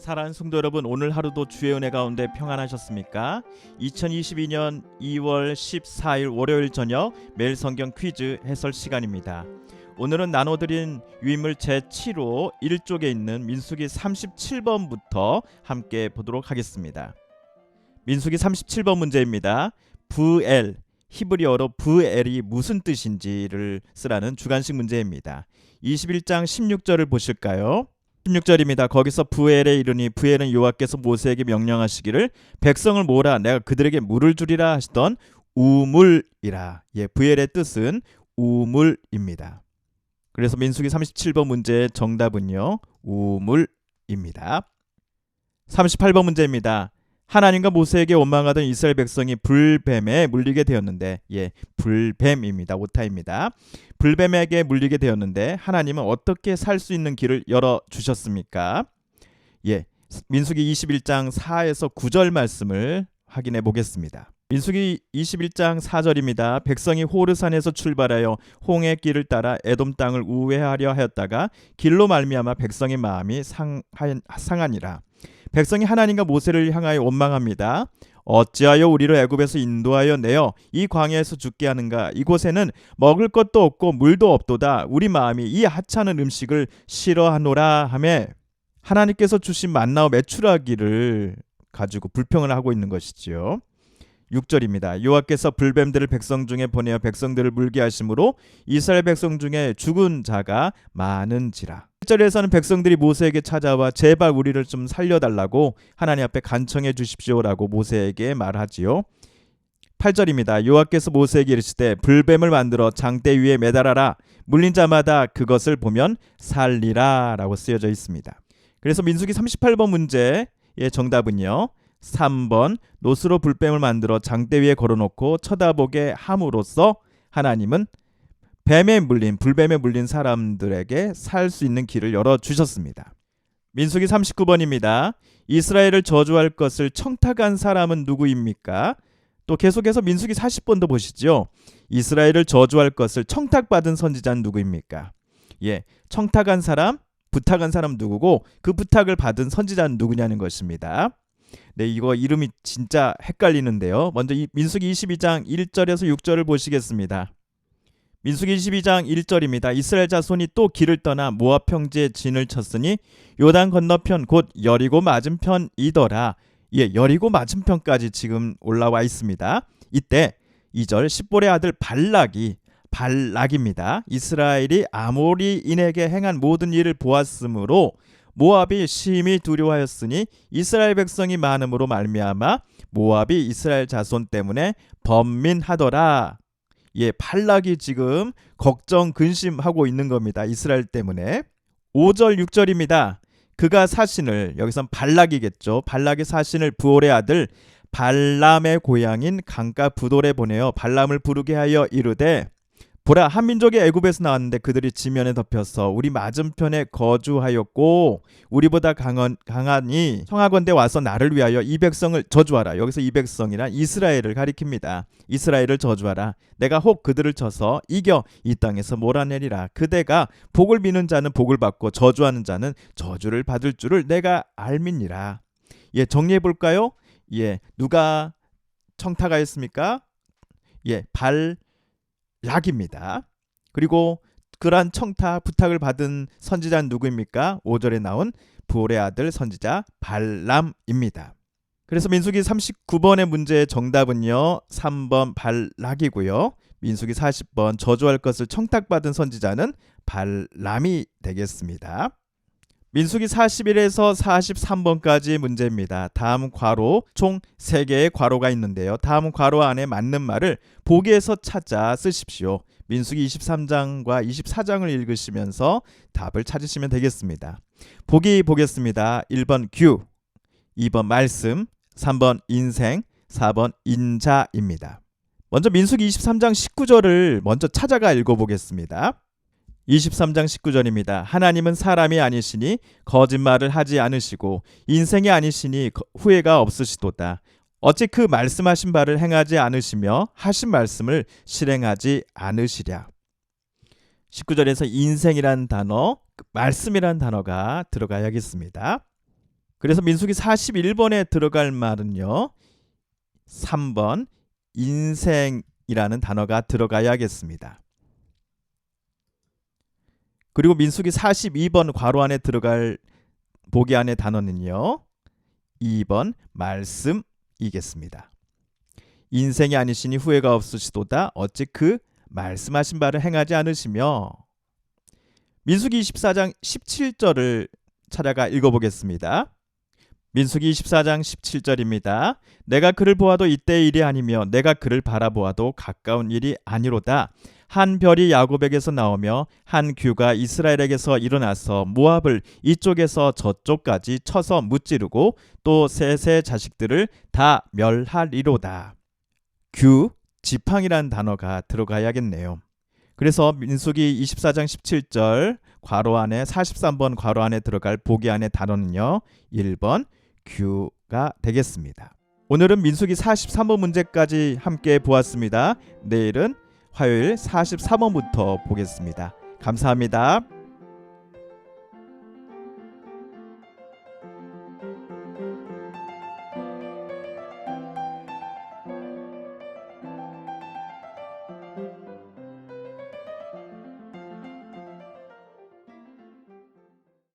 사랑하는 성도 여러분 오늘 하루도 주의 은혜 가운데 평안하셨습니까? 2022년 2월 14일 월요일 저녁 매일 성경 퀴즈 해설 시간입니다. 오늘은 나눠드린 유인물 제7호 1쪽에 있는 민수기 37번부터 함께 보도록 하겠습니다. 민수기 37번 문제입니다. 부엘 히브리어로 부엘이 무슨 뜻인지를 쓰라는 주관식 문제입니다. 21장 16절을 보실까요? 16절입니다. 거기서 부엘에 이르니 부엘은 여호와께서 모세에게 명령하시기를 백성을 모으라 내가 그들에게 물을 주리라 하시던 우물이라. 예, 부엘의 뜻은 우물입니다. 그래서 민수기 37번 문제의 정답은요. 우물입니다. 38번 문제입니다. 하나님과 모세에게 원망하던 이스라엘 백성이 불뱀에 물리게 되었는데 예, 불뱀입니다. 오타입니다. 불뱀에게 물리게 되었는데 하나님은 어떻게 살 수 있는 길을 열어 주셨습니까? 예. 민수기 21장 4에서 9절 말씀을 확인해 보겠습니다. 민수기 21장 4절입니다. 백성이 호르산에서 출발하여 홍해 길을 따라 에돔 땅을 우회하려 하였다가 길로 말미암아 백성의 마음이 상하니라. 백성이 하나님과 모세를 향하여 원망합니다. 어찌하여 우리를 애굽에서 인도하여 내어 이 광야에서 죽게 하는가 이곳에는 먹을 것도 없고 물도 없도다 우리 마음이 이 하찮은 음식을 싫어하노라 하매 하나님께서 주신 만나와 메추라기를 가지고 불평을 하고 있는 것이지요. 6절입니다. 여호와께서 불뱀들을 백성 중에 보내어 백성들을 물게 하심으로 이스라엘 백성 중에 죽은 자가 많은지라. 7절에서는 백성들이 모세에게 찾아와 제발 우리를 좀 살려달라고 하나님 앞에 간청해 주십시오라고 모세에게 말하지요. 8절입니다. 여호와께서 모세에게 이르시되 불뱀을 만들어 장대 위에 매달아라 물린 자마다 그것을 보면 살리라라고 쓰여져 있습니다. 그래서 민수기 38번 문제의 정답은요. 3번 노스로 불뱀을 만들어 장대 위에 걸어놓고 쳐다보게 함으로써 하나님은 뱀에 물린 불뱀에 물린 사람들에게 살 수 있는 길을 열어 주셨습니다. 민수기 39번입니다. 이스라엘을 저주할 것을 청탁한 사람은 누구입니까? 또 계속해서 민수기 40번도 보시죠. 이스라엘을 저주할 것을 청탁받은 선지자는 누구입니까? 예, 청탁한 사람, 부탁한 사람 누구고 그 부탁을 받은 선지자는 누구냐는 것입니다. 네, 이거 이름이 진짜 헷갈리는데요. 먼저 이 민수기 22장 1절에서 6절을 보시겠습니다. 민수기 22장 1절입니다. 이스라엘 자손이 또 길을 떠나 모압 평지에 진을 쳤으니 요단 건너편 곧 여리고 맞은편이더라. 예, 여리고 맞은편까지 지금 올라와 있습니다. 이때 2절 십볼의 아들 발락이 발락입니다. 이스라엘이 아모리인에게 행한 모든 일을 보았으므로 모압이 심히 두려워하였으니 이스라엘 백성이 많음으로 말미암아 모압이 이스라엘 자손 때문에 번민하더라. 예, 발락이 지금 걱정 근심하고 있는 겁니다. 이스라엘 때문에. 5절 6절입니다. 그가 사신을 여기선 발락이겠죠. 발락의 사신을 부올의 아들 발람의 고향인 강가 부돌에 보내어 발람을 부르게 하여 이르되 보라 한 민족이 애굽에서 나왔는데 그들이 지면에 덮여서 우리 맞은편에 거주하였고 우리보다 강한, 강하니 청하건대 와서 나를 위하여 이 백성을 저주하라. 여기서 이 백성이란 이스라엘을 가리킵니다. 이스라엘을 저주하라. 내가 혹 그들을 쳐서 이겨 이 땅에서 몰아내리라. 그대가 복을 비는 자는 복을 받고 저주하는 자는 저주를 받을 줄을 내가 알미니라. 예 정리해 볼까요? 예 누가 청탁하였습니까? 예 발 락입니다. 그리고 그러한 청타 부탁을 받은 선지자는 누구입니까? 5절에 나온 부올의 아들 선지자 발람입니다. 그래서 민수기 39번의 문제의 정답은요. 3번 발락이고요. 민수기 40번 저주할 것을 청탁받은 선지자는 발람이 되겠습니다. 민수기 41에서 43번까지 문제입니다. 다음 괄호 총 3개의 괄호가 있는데요. 다음 괄호 안에 맞는 말을 보기에서 찾아 쓰십시오. 민수기 23장과 24장을 읽으시면서 답을 찾으시면 되겠습니다. 보기 보겠습니다. 1번 규, 2번 말씀, 3번 인생, 4번 인자입니다. 먼저 민수기 23장 19절을 먼저 찾아가 읽어보겠습니다. 23장 19절입니다. 하나님은 사람이 아니시니 거짓말을 하지 않으시고 인생이 아니시니 후회가 없으시도다. 어찌 그 말씀하신 바를 행하지 않으시며 하신 말씀을 실행하지 않으시랴. 19절에서 인생이란 단어, 말씀이란 단어가 들어가야겠습니다. 그래서 민수기 41번에 들어갈 말은요. 3번 인생이라는 단어가 들어가야겠습니다. 그리고 민수기 42번 괄호 안에 들어갈 보기 안의 단어는요. 2번 말씀이겠습니다. 인생이 아니시니 후회가 없으시도다 어찌 그 말씀하신 바를 행하지 않으시며 민수기 24장 17절을 찾아가 읽어보겠습니다. 민수기 24장 17절입니다. 내가 그를 보아도 이때의 일이 아니며 내가 그를 바라보아도 가까운 일이 아니로다. 한 별이 야곱에게서 나오며 한 규가 이스라엘에게서 일어나서 모압을 이쪽에서 저쪽까지 쳐서 무찌르고 또 셋의 자식들을 다 멸하리로다. 규, 지팡이란 단어가 들어가야겠네요. 그래서 민수기 24장 17절 괄호 안에 43번 괄호 안에 들어갈 보기 안의 단어는요. 1번 규가 되겠습니다. 오늘은 민수기 43번 문제까지 함께 보았습니다. 내일은 화요일 43번부터 보겠습니다. 감사합니다.